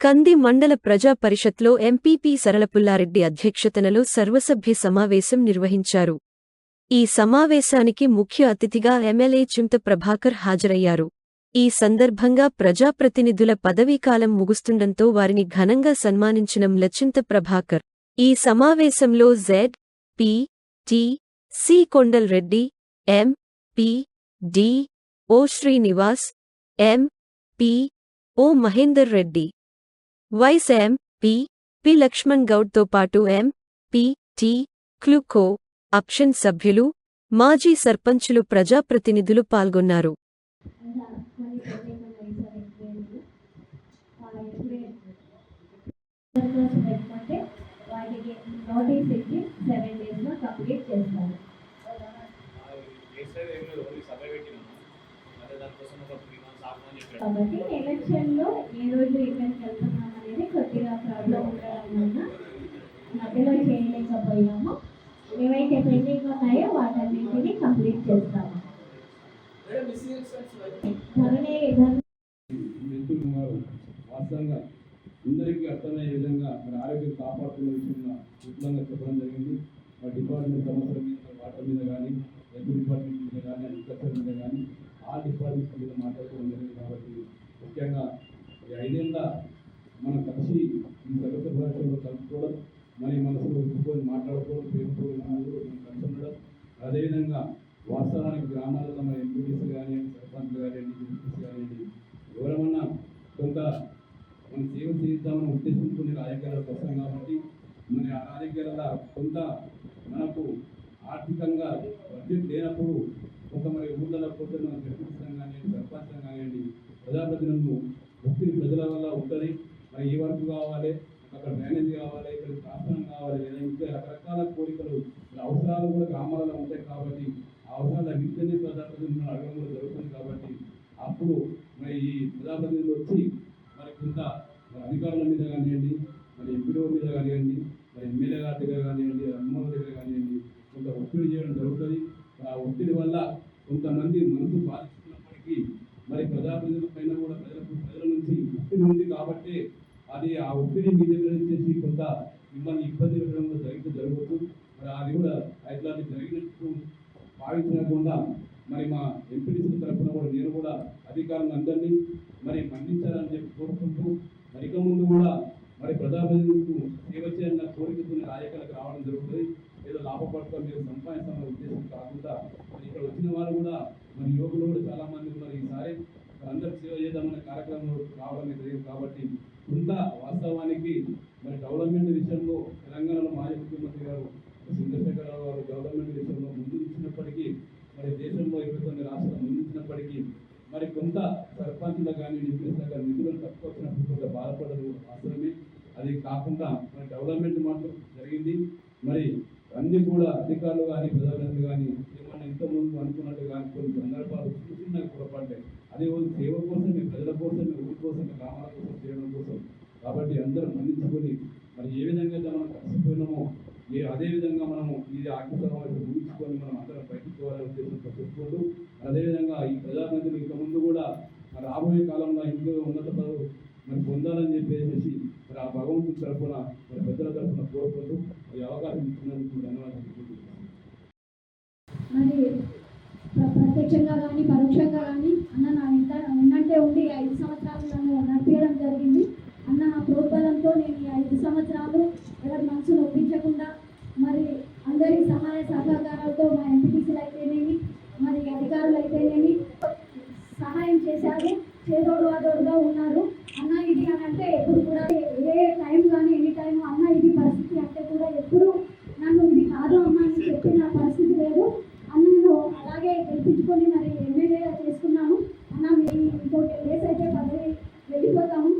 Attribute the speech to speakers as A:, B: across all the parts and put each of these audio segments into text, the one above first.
A: కంది మండల ప్రజా పరిషత్లో ఎంపీపీ సరళపుల్లారెడ్డి అధ్యక్షతనలో సర్వసభ్య సమావేశం నిర్వహించారు. ఈ సమావేశానికి ముఖ్య అతిథిగా ఎమ్మెల్యే చింత ప్రభాకర్ హాజరయ్యారు. ఈ సందర్భంగా ప్రజాప్రతినిధుల పదవీకాలం ముగుస్తుండంతో వారిని ఘనంగా సన్మానించిన మ్లచింత ప్రభాకర్. ఈ సమావేశంలో Z P T C Kondal Reddy M P D O Srinivas M P O Mahender Reddy. Vice M P P Laxman గౌడ్తో పాటు ఎం పి టి క్లుకో అప్షన్ సభ్యులు మాజీ సర్పంచులు ప్రజాప్రతినిధులు పాల్గొన్నారు.
B: కాబట్టి ఎలక్షన్లో ఏ రోజు ఎక్కడికి వెళ్తున్నాం అనేది కొద్దిగా ప్రాబ్లం ఉండడం వల్ల మధ్యలో చేయలేకపోయాము. ఏవైతే పెండింగ్ ఉన్నాయో వాటన్నింటినీ కంప్లీట్ చేస్తాము. ధరణి
C: వాస్తవంగా అందరికీ అర్థమయ్యే విధంగా మరి ఆరోగ్యం కాపాడుతున్న విషయంలో విపులంగా చెప్పడం జరిగింది. మరి డిపార్ట్మెంట్ సమస్యల మీద వాటర్ మీద కానీ హెల్త్ డిపార్ట్మెంట్ మీద కానీ అగ్రికల్చర్ మీద కానీ ఆ డిపార్ట్మెంట్ మీద మాట్లాడుకోవడం జరిగింది కాబట్టి ముఖ్యంగా ఈ ఐదేళ్ళ మనం కలిసి ఈ సగత భాషలో కలుపుకోవడం మరి మనసులో ఒప్పుకొని మాట్లాడుకోవడం ప్రేమతో మనం కలిసి ఉండడం అదేవిధంగా వాస్తవానికి గ్రామాలలో మన ఎంపీటీసీ కానివ్వండి సర్పంచ్లు కానివ్వండి ఎంపీటీసీ కానివ్వండి ఎవరమన్నా కొంత మన సేవ చేద్దామని నేను రాజకీయాలకు వస్తాం కాబట్టి మన ఆరోగ్యాల రాజకీయాల కొంత మనకు ఆర్థికంగా బడ్జెట్ లేనప్పుడు కొంత మరి ఊళ్ళలో పోతే మనం గెలిపించడం కానివ్వండి సర్పంచం కానివ్వండి ప్రజాప్రతినిధులు ఒత్తిడి ప్రజల వల్ల ఉంటుంది. ఈ వర్క్ కావాలి అక్కడ డ్రైనేజ్ కావాలి ఇక్కడ శాసనం కావాలి లేదా ఇంకా రకరకాల కోరికలు అవసరాలు కూడా గ్రామాలలో ఉంటాయి కాబట్టి ఆ అవసరాలు అన్నింటినీ ప్రజాప్రతినిధులను అడగడం కూడా జరుగుతుంది కాబట్టి అప్పుడు మరి ఈ ప్రజాప్రతినిధులు వచ్చి మరి కొంత మరి అధికారుల మీద కానివ్వండి మరి ఎంపీడో మీద కానివ్వండి మరి ఎమ్మెల్యే గారి దగ్గర కానివ్వండి అమ్మల దగ్గర కానివ్వండి కొంత ఒత్తిడి చేయడం జరుగుతుంది. ఆ ఒత్తిడి వల్ల కొంతమంది మనసు బాధిస్తున్నప్పటికీ మరి ప్రజాప్రతినిధుల పైన కూడా ప్రజలకు ప్రజల నుంచి ఒత్తిడి ఉంది కాబట్టి అది ఆ ఒత్తిడి మీద చేసి కొంత మిమ్మల్ని ఇబ్బంది పెట్టడం జరిగితే జరగవచ్చు. మరి అది కూడా హైదరాబాద్ జరిగినట్టు భావించకుండా మరి మా ఎంపీడీసీ తరఫున కూడా నేను కూడా అధికారులను అందరినీ మరి మన్నించాలని చెప్పి కోరుకుంటూ మరిక ముందు కూడా మరి ప్రజాప్రతినిధులకు సేవ చేయాలన్న కోరికతో రాజకీయాలకు రావడం జరుగుతుంది. ఏదో లాభపడతాం మీరు సంపాదిస్తామన్న ఉద్దేశం కాకుండా మరి ఇక్కడ వచ్చిన వారు కూడా మరి యువకులు కూడా చాలా మంది ఉన్నారు ఈసారి. మరి అందరికి సేవ చేద్దామనే కార్యక్రమంలో రావడం జరిగింది కాబట్టి కొంత వాస్తవానికి మరి డెవలప్మెంట్ విషయంలో తెలంగాణలో మాజీ ముఖ్యమంత్రి గారు చంద్రశేఖరరావు గారు డెవలప్మెంట్ విషయంలో ముందుంచినప్పటికీ మరి దేశంలో ఇరవై తొమ్మిది రాష్ట్రాలు ముందుంచినప్పటికీ మరి కొంత సర్పంచ్లు కానీ ఎంపీఎస్ల కానీ నిధులు తక్కువ వచ్చినప్పుడు కొంత బాధపడదు అవసరమే. అది కాకుండా మరి డెవలప్మెంట్ మాత్రం జరిగింది. మరి అన్ని కూడా అధికారులు కానీ ప్రజాప్రతినిధులు కానీ ఏమన్నా ఇంతకుముందు అనుకున్నట్టు కానీ కొన్ని సందర్భాలు చిన్న చిన్న పొరపాటే అది ఓ సేవ కోసమే ప్రజల కోసమే ఊరి కోసమే గ్రామాల కోసం చేయడం కోసం కాబట్టి అందరం మన్నించుకొని మరి ఏ విధంగా అయితే మనం కలిసిపోయినామో ఏ అదే విధంగా మనము ముగించుకొని మనం అందరం బయటికి పోవాలనే ఉద్దేశంతో చెప్పుకుంటూ అదేవిధంగా ఈ ప్రజాప్రతినిధులు ఇక ముందు కూడా రాబోయే కాలంలో ఇంట్లో ఉన్నత పదవులు మరి పొందాలని చెప్పేసి మరి ఆ భగవంతుడి తరఫున మరి పెద్దల తరఫున కోరుకుంటూ ఈ అవకాశం ఇచ్చినందుకు ధన్యవాదాలు
B: మరి ప్రత్యక్షంగా కానీ పరోక్షంగా కానీ అన్న నా వెంట వెన్నంటే ఉండి ఐదు సంవత్సరాలు నన్ను నడిపించడం జరిగింది అన్న నా ప్రోద్బలంతో నేను ఈ ఐదు సంవత్సరాలు ఎవరి మనసు నొప్పించకుండా మరి అందరి సహాయ సహకారాలతో మా ఎంపీటీసీలు అయితేనేమి మరి అధికారులు అయితేనేమి సహాయం చేశారు చేదోడు వాదోడుగా ఉన్నారు అన్న ఇది అని అంటే ఎప్పుడు కూడా ఏ టైం కానీ ఎనీ టైం అన్న ఇది పరిస్థితి అంటే కూడా ఎప్పుడు నన్ను ఇది కాదు అమ్మ అని చెప్పిన పరిస్థితి లేదు అన్నను అలాగే గెలిపించుకొని మరి ఎమ్మెల్యేగా చేసుకున్నాను అన్న మీరు ఇంకోటి డేస్ అయితే పదవి వెళ్ళిపోతాము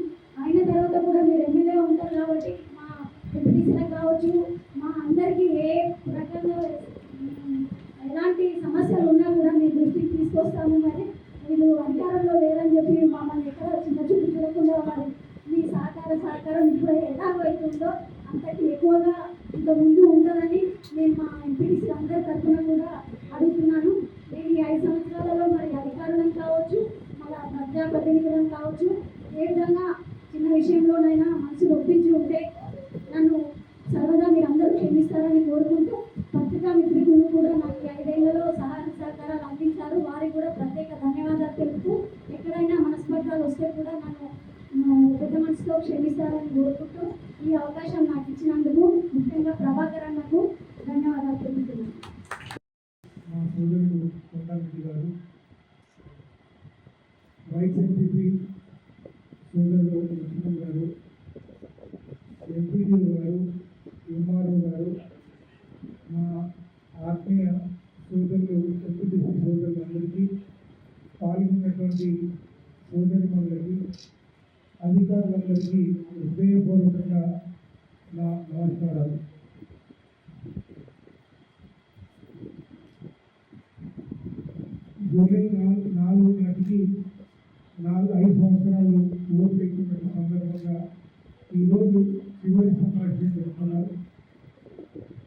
B: అయిన తర్వాత కూడా మీరు ఎమ్మెల్యే ఉంటారు కాబట్టి మా ఎంపీటీసీలకు కావచ్చు మా అందరికీ ఏ రకంగా ఉమ్, ఎలాంటి సమస్యలు ఉన్నా కూడా మీ దృష్టికి తీసుకొస్తాము మరి వీళ్ళు అధికారంలో లేరని చెప్పి మమ్మల్ని ఎక్కడ చిన్న చూపు చూడకుండా మరి మీ సహకార సహకారం ఇప్పుడు ఎలా అంతటి ఎక్కువగా ఇంకా ముందు ఉంటుందని నేను మా ఎంపీసీ అందరి తరఫున కూడా అడుగుతున్నాను. నేను ఈ ఐదు సంవత్సరాలలో మరి అధికారులను కావచ్చు మళ్ళా ప్రజాప్రతినిధులను కావచ్చు ఏ విధంగా చిన్న విషయంలోనైనా మనసు ఒప్పించి ఉంటే నన్ను సర్వదా మీరు అందరూ క్షమిస్తారని కోరుకుంటూ పత్రికా మిత్రులు కూడా నాకు ఈ ఐదేళ్ళలో సహాయ సహకారాలు అందించారు. వారికి కూడా ప్రత్యేక ధన్యవాదాలు తెలుపుతూ ఎక్కడైనా మనస్పర్ధాలు వస్తే కూడా నన్ను ఆ, పెద్ద మనసుతో క్షమిస్తారని కోరుకుంటూ ఈ అవకాశం నాకు ఇచ్చినందుకు ముఖ్యంగా ప్రభాకర్ అన్నకు ధన్యవాదాలు తెలుపుతున్నాను
D: మా సోదరుడు కొండారెడ్డి గారు వైస్ ఎంపీపీ సోదరుడు లక్ష్మణ్ గారు ఎంపీడీ గారు ఎంఆర్ఓ గారు మా ఆత్మీయ సోదరులు ఎంపీటీసీ సోదరులు అందరికీ పాల్గొన్నటువంటి సోదరులందరికీ అధికారులందరికీ హృదయపూర్వకంగా నా నమస్కారాలు జూలై నాలుగు నాలుగు నాటికి నాలుగు ఐదు సంవత్సరాలు ఓటు ఎక్కుతున్న సందర్భంగా ఈరోజు చివరి సమావేశం జరుపుతున్నారు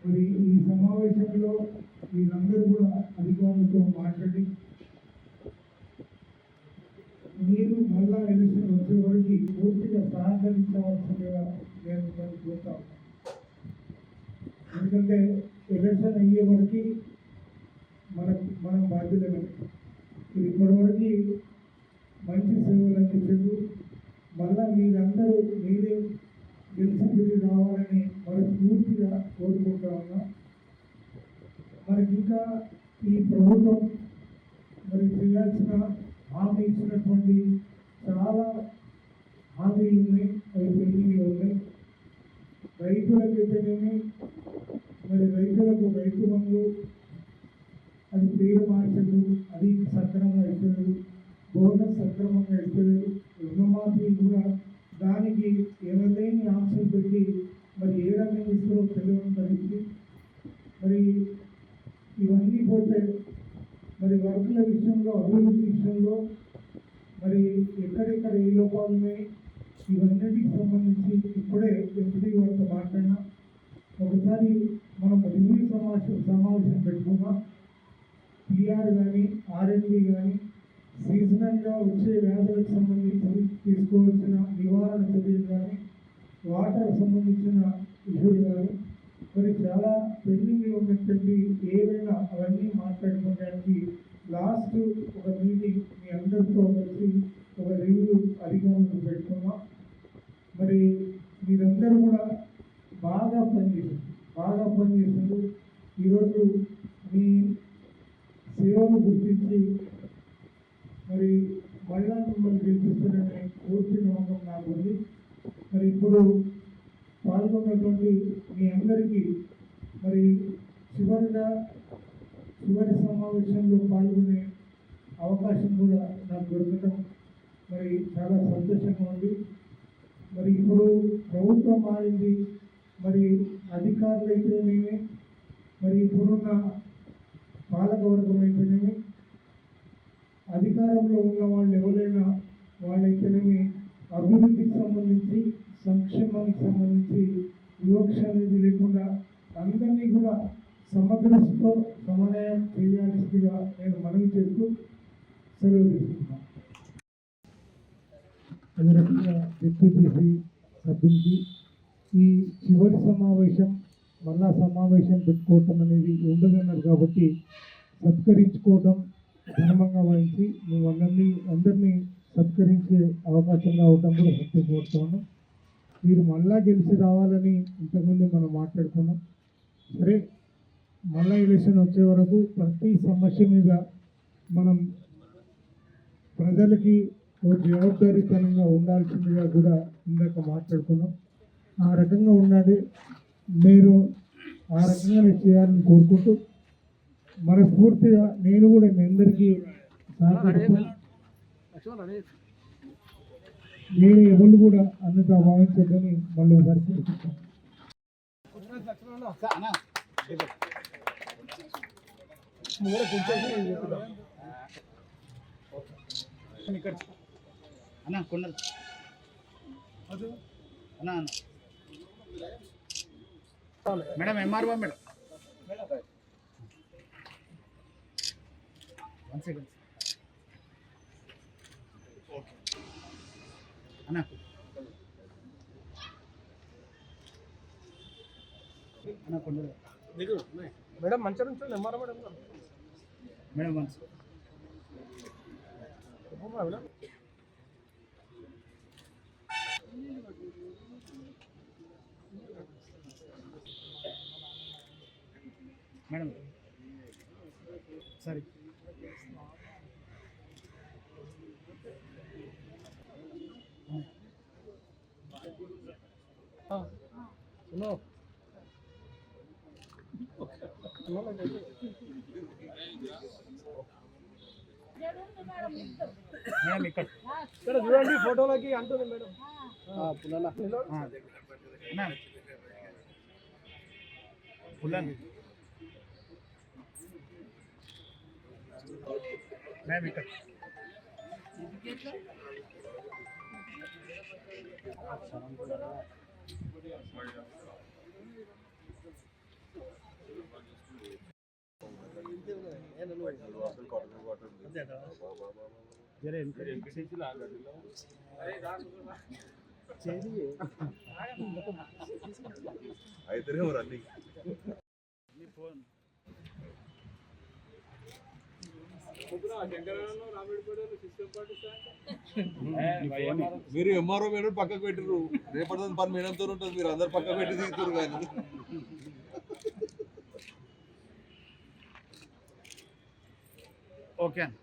D: మరి ఈ సమావేశంలో మీరందరూ కూడా అధికారులతో మాట్లాడి మీరు మళ్ళా ఎలక్షన్ వచ్చే వరకు పూర్తిగా సహకరించవలసిందిగా నేను మిమ్మల్ని ఎందుకంటే ఎలక్షన్ అయ్యే వరకు మనం మనం బాధ్యతమే ఇది ఇప్పటివరకు మంచి సేవలు అందించారు మళ్ళా మీరందరూ మీరే గెలిచి తిరిగి రావాలని మనస్ఫూర్తిగా కోరుకుంటా ఉన్నా. మనకి ఇంకా ఈ ప్రభుత్వం మరి చేయాల్సిన హామీ ఇచ్చినటువంటి చాలా హామీలు ఉన్నాయి అవి పెండింగ్లో ఉన్నాయి. రైతులకైతేనేమి మరి రైతులకు రైతు బంధు అది పేరు మార్చదు అది సక్రమంగా ఇస్తలేదు బోనస్ సక్రమంగా ఇస్తలేదు రుణమాఫీ కూడా దానికి ఎవరైనా ఆంక్షలు పెట్టి మరి ఏ రకంగా ఇస్తారో తెలియని పరిస్థితి మరి ఇవన్నీ పోతే మరి వర్కుల విషయంలో అభివృద్ధి విషయంలో మరి ఎక్కడెక్కడ ఏ లోపాలు ఉన్నాయి ఇవన్నిటికి సంబంధించి ఇప్పుడే ఎంపీ వారితో మాట్లాడినా ఒకసారి మనం రివ్యూ సమావేశం సమావేశం పెట్టుకున్నాం పిఆర్ కానీ ఆర్ఎన్బి కానీ సీజనల్గా వచ్చే వ్యాధులకు సంబంధించి తీసుకోవాల్సిన నివారణ చర్యలు కానీ వాటర్ సంబంధించిన ఇష్యూలు కానీ మరి చాలా పెండింగ్లో ఉన్నటువంటి ఏవైనా అవన్నీ మాట్లాడుకోవడానికి లాస్ట్ ఒక మీటింగ్ మీ అందరితో కలిసి ఒక రివ్యూ అధికారులకు పెట్టుకున్నాం మరి మీరందరూ కూడా బాగా పనిచేసారు బాగా పనిచేసారు ఈరోజు మీ సేవలు గుర్తించి మరి మహిళా మిమ్మల్ని గెలిపిస్తారనే పూర్తి నమ్మకం నాకు ఉంది మరి ఇప్పుడు పాల్గొన్నటువంటి మీ అందరికీ మరి చివరిగా చివరి సమావేశంలో పాల్గొనే అవకాశం కూడా నాకు దొరకడం మరి చాలా సంతోషంగా ఉంది. మరి ఇప్పుడు ప్రభుత్వం మారింది మరి అధికారులు అయితేనేమి మరి ఇప్పుడున్న పాలకవర్గం అయితేనేమి అధికారంలో ఉన్న వాళ్ళు ఎవరైనా వాళ్ళైతేనేమి అభివృద్ధికి సంబంధించి సంక్షేమానికి సంబంధించి వివక్ష అనేది లేకుండా అందరినీ కూడా సమగ్రతతో సమన్వయం చేయాల్సిందిగా నేను మనవి చేస్తూ సెలవు తీసుకుంటున్నాను. అదే రకంగా డిప్యూటీసీ సభ్యులకి ఈ చివరి సమావేశం మళ్ళా సమావేశం పెట్టుకోవటం అనేది ఉండదన్నారు కాబట్టి సత్కరించుకోవటం ధర్మంగా వహించి మేము అందరినీ అందరినీ సత్కరించే అవకాశం రావటం కూడా సంతోషపడుతున్నాను మీరు మళ్ళా గెలిచి రావాలని ఇంతకుముందు మనం మాట్లాడుకున్నాం. సరే. మళ్ళా ఎలక్షన్ వచ్చే వరకు ప్రతి సమస్య మీద మనం ప్రజలకి ఓ జవాబారీతనంగా ఉండాల్సిందిగా కూడా ఇందాక మాట్లాడుకున్నాం. ఆ రకంగా ఉండాలి. మీరు ఆ రకంగానే చేయాలని కోరుకుంటూ మనస్ఫూర్తిగా నేను కూడా మీ అందరికీ నేను ఎవరు కూడా అంతగా భావించద్దని మళ్ళీ ముందర కూర్చొని ఇక్కడ
E: అన్న కొండలు. అన్న అన్న. Madam MRO madam? One second అన్న. అన్న కొండలు.
F: మేడం మంచి నుంచి ఎంఆర్ఓ మేడం?
E: మేడం వన్స్
F: చెప్పమ్మా మేడం
E: మేడం సరే
F: సునో
E: మేడం ఇక్కడ
F: ఇక్కడ చూడండి ఫోటోలకి అంటుంది మేడం
E: ఆ. అన్నా పుల్లని మేడం ఇక్కడ జరే
G: అయితేనే రన్నింగ్
E: ఫోన్
G: మీరు ఎంఆర్ఓ మేడం పక్కకు పెట్టిర్రు. రేపటి పని మేడంతో ఉంటుంది మీరు అందరు పక్కకు పెట్టి దిగుతారు కానీ.
E: ఓకే అన్న